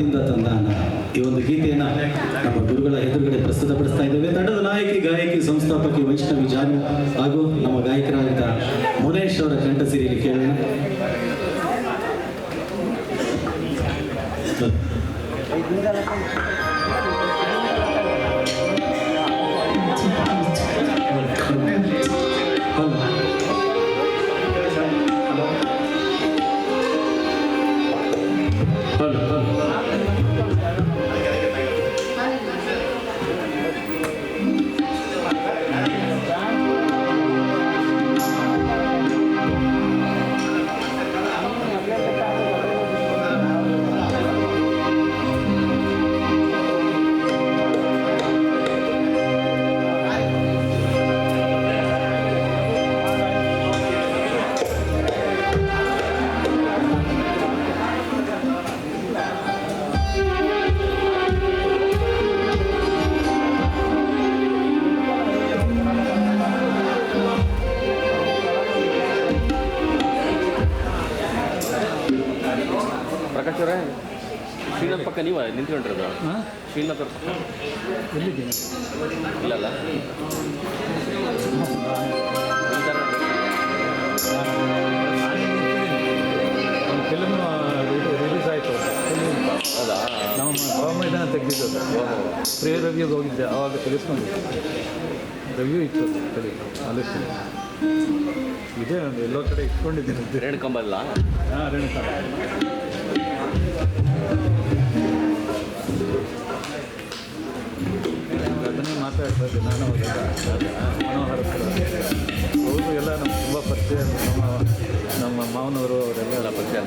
ಮನದಿಂದ ತಂದ ಈ ಒಂದು ಗೀತೆಯನ್ನ ನಮ್ಮ ಗುರುಗಳ ಎದುರುಗಡೆ ಪ್ರಸ್ತುತಪಡಿಸ್ತಾ ಇದ್ದೇವೆ. ತಂಡದ ನಾಯಕಿ, ಗಾಯಕಿ, ಸಂಸ್ಥಾಪಕಿ ವೈಷ್ಣವಿ ಜಾನು ಹಾಗೂ ನಮ್ಮ ಗಾಯಕರಾದ ಮುನೇಶ್ ಅವರ ಕಂಠಸಿರಿಯಲ್ಲಿ ಕೇಳೋಣ. ಪ್ರಕಾಶ್ ಅವರೇ ಶ್ರೀನಾಥ್ ಪಕ್ಕ ನೀವು ನಿಂತ್ಕೊಂಡಿರೋದು? ಶ್ರೀನಾಥ್ ಅವ್ರ? ಪಕ್ಕ ಎಲ್ಲಿದ್ದೀನಿ ಇಲ್ಲಲ್ಲ? ಒಂದು ಫಿಲ್ಮ್ ರಿಲೀಸ್ ಆಯಿತು ಹೌದಾ ನಾವು ಭಾವಮೈದಾನ ತೆಗೆದಿದ್ದು ಪ್ರಿಯ ರವಿಗೆ ಹೋಗಿದ್ದೆ ಆವಾಗ ತಿಳಿಸ್ಕೊಂಡಿದ್ದೆ ರಿವ್ಯೂ ಇತ್ತು ಕಡೆ ಅಲ್ಲಿ ಇದೆ ಎಲ್ಲೋ ಕಡೆ ಇಟ್ಕೊಂಡಿದ್ದೀನಿ ರೇಣುಕಂಬಲ್ಲ ಹಾಂ ರೇಣುಕಾ ಮಾತಾಡ್ತಾ ನಾನು ಮನೋಹರ ಅವರು ಎಲ್ಲ ನಮ್ಗೆ ತುಂಬ ಪರಿಚಯ. ನಮ್ಮ ನಮ್ಮ ಮಾವನವರು ಅವರೆಲ್ಲ ಪರಿಚಯ